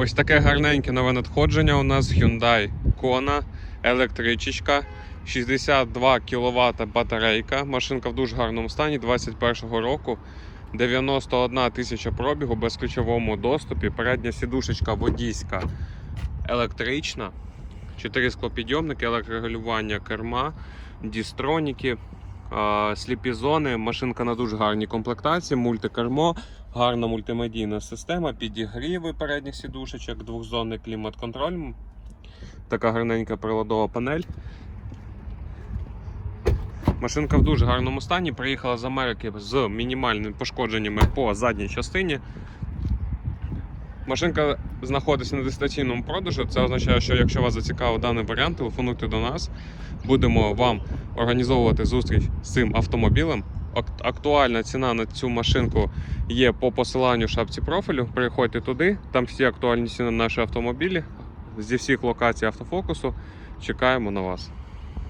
Ось таке гарненьке нове надходження у нас Hyundai Kona, електричечка, 62 кВт батарейка. Машинка в дуже гарному стані 21-го року. 91 тисяча пробігу без ключовому доступі. Передня сідушечка водійська електрична. 4 склопідйомники, електрорегулювання керма, дістроніки, сліпі зони. Машинка на дуже гарній комплектації, мультикермо, гарна мультимедійна система, підігріви передніх сідушечок, двохзонний клімат-контроль. Така гарненька приладова панель. Машинка в дуже гарному стані. Приїхала з Америки з мінімальними пошкодженнями по задній частині. Машинка знаходиться на дистанційному продажу. Це означає, що якщо вас зацікавив даний варіант, телефонуйте до нас. Будемо вам організовувати зустріч з цим автомобілем. Актуальна ціна на цю машинку є по посиланню в шапці профілю. Переходьте туди, там всі актуальні ціни на наші автомобілі зі всіх локацій автофокусу. Чекаємо на вас.